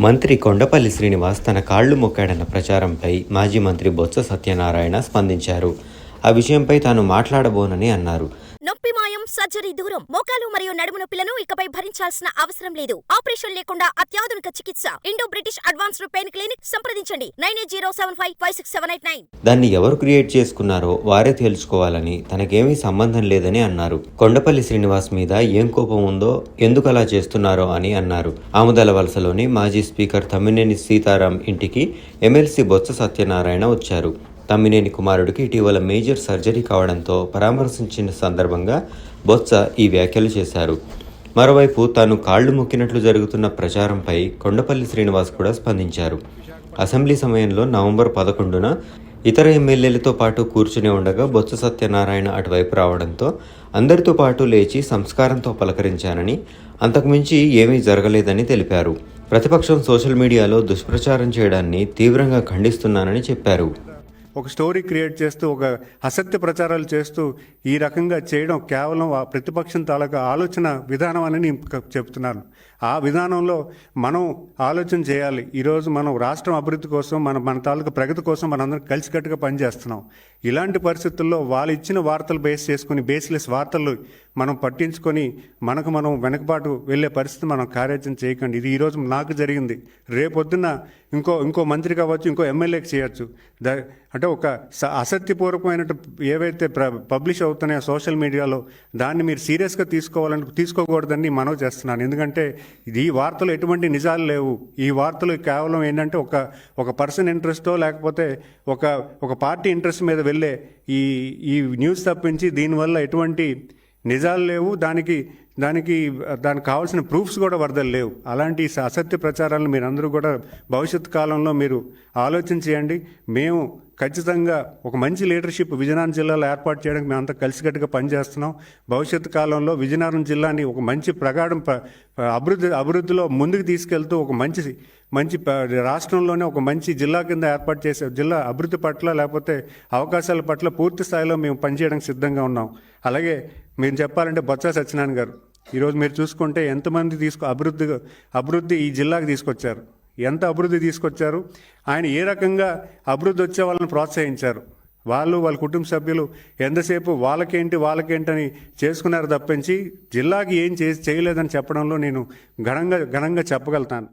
మంత్రి కొండపల్లి శ్రీనివాస్ తన కాళ్ళు మొక్కాడన్న ప్రచారంపై మాజీ మంత్రి బొత్స సత్యనారాయణ స్పందించారు. ఆ విషయంపై తాను మాట్లాడబోనని అన్నారు. నొప్పి సర్జరీ దూరం. మోకాలు మరియు నడుము నొప్పులను ఇకపై భరించాల్సిన అవసరం లేదు. ఆపరేషన్ లేకుండా అత్యాధునిక చికిత్స. Indo British advanced pain clinic సంప్రదించండి. Nine eight zero seven five five six seven eight nine. దాన్ని ఎవరు క్రియేట్ చేసుకున్నారో వారే తేల్చుకోవాలని తనకేమీ సంబంధం లేదని అన్నారు. కొండపల్లి శ్రీనివాస్ మీద ఏం కోపం ఉందో ఎందుకు అలా చేస్తున్నారో అని అన్నారు. ఆముదల వలసలోని మాజీ స్పీకర్ తమ్మినేని సీతారాం ఇంటికి ఎమ్మెల్సీ బొత్స సత్యనారాయణ వచ్చారు. తమ్మినేని కుమారుడికి ఇటీవల మేజర్ సర్జరీ కావడంతో పరామర్శించిన సందర్భంగా బొత్స ఈ వ్యాఖ్యలు చేశారు. మరోవైపు తాను కాళ్ళు మొక్కినట్లు జరుగుతున్న ప్రచారంపై కొండపల్లి శ్రీనివాస్ కూడా స్పందించారు. అసెంబ్లీ సమయంలో నవంబర్ పదకొండున ఇతర ఎమ్మెల్యేలతో పాటు కూర్చుని ఉండగా బొత్స సత్యనారాయణ అటువైపు రావడంతో అందరితో పాటు లేచి సంస్కారంతో పలకరించానని అంతకుమించి ఏమీ జరగలేదని తెలిపారు. ప్రతిపక్షం సోషల్ మీడియాలో దుష్ప్రచారం చేయడాన్ని తీవ్రంగా ఖండిస్తున్నానని చెప్పారు. ఒక స్టోరీ క్రియేట్ చేస్తూ ఒక అసత్య ప్రచారాలు చేస్తూ ఈ రకంగా చేయడం కేవలం ఆ ప్రతిపక్షం తాలూకా ఆలోచన విధానం అని నేను చెప్తున్నాను. ఆ విధానంలో మనం ఆలోచన చేయాలి. ఈరోజు మనం రాష్ట్రం అభివృద్ధి కోసం మన మన తాలూకా ప్రగతి కోసం మనందరం కలిసికట్టుగా పనిచేస్తున్నాం. ఇలాంటి పరిస్థితుల్లో వాళ్ళు ఇచ్చిన వార్తలు బేస్ చేసుకుని బేస్లెస్ వార్తలు మనం పట్టించుకొని మనకు మనం వెనకబాటు వెళ్ళే పరిస్థితి మనం కార్యాచరణ చేయకండి. ఇది ఈరోజు నాకు జరిగింది. రేపొద్దున ఇంకో ఇంకో మంత్రి కావచ్చు ఇంకో ఎమ్మెల్యేకి చేయొచ్చు. ద అంటే ఒక స- అసత్యపూర్వకమైన ఏవైతే పబ్లిష్ అవుతున్నాయో సోషల్ మీడియాలో దాన్ని మీరు సీరియస్గా తీసుకోవాలని తీసుకోకూడదని మనవి చేస్తున్నాను. ఎందుకంటే ఇది ఈ వార్తలు ఎటువంటి నిజాలు లేవు. ఈ వార్తలు కేవలం ఏంటంటే ఒక ఒక పర్సన్ ఇంట్రెస్టో లేకపోతే ఒక ఒక పార్టీ ఇంట్రెస్ట్ మీద వెళ్ళే ఈ ఈ న్యూస్ తప్పించి దీనివల్ల ఎటువంటి నిజాలు లేవు దానికి దానికి దానికి కావాల్సిన ప్రూఫ్స్ కూడా వరదలు లేవు. అలాంటి స- అసత్య ప్రచారాలను మీరు అందరూ కూడా భవిష్యత్ కాలంలో మీరు ఆలోచన చేయండి. మేము ఖచ్చితంగా ఒక మంచి లీడర్షిప్ విజయనగరం జిల్లాలో ఏర్పాటు చేయడానికి మేము అంతా కలిసికట్టుగా పనిచేస్తున్నాం. భవిష్యత్ కాలంలో విజయనగరం జిల్లాని ఒక మంచి ప్రగాఢం ప- అభివృద్ధి అభివృద్ధిలో ముందుకు తీసుకెళ్తూ ఒక మంచి మంచి ప- రాష్ట్రంలోనే ఒక మంచి జిల్లా కింద ఏర్పాటు చేసే జిల్లా అభివృద్ధి పట్ల లేకపోతే అవకాశాల పట్ల పూర్తి స్థాయిలో మేము పనిచేయడానికి సిద్ధంగా ఉన్నాం. అలాగే మీరు చెప్పాలంటే బొత్స సత్యనారాయణ గారు. ఈరోజు మీరు చూసుకుంటే ఎంతమంది తీసుకు అభివృద్ధి అభివృద్ధి ఈ జిల్లాకు తీసుకొచ్చారు. ఎంత అభివృద్ధి తీసుకొచ్చారు? ఆయన ఏ రకంగా అభివృద్ధి వచ్చే వాళ్ళని ప్రోత్సహించారు? వాళ్ళు వాళ్ళ కుటుంబ సభ్యులు ఎంతసేపు వాళ్ళకేంటి వాళ్ళకేంటని చేసుకున్నారు తప్పించి జిల్లాకి ఏం చే చేయలేదని చెప్పడంలో నేను ఘనంగా ఘనంగా చెప్పగలుగుతాను.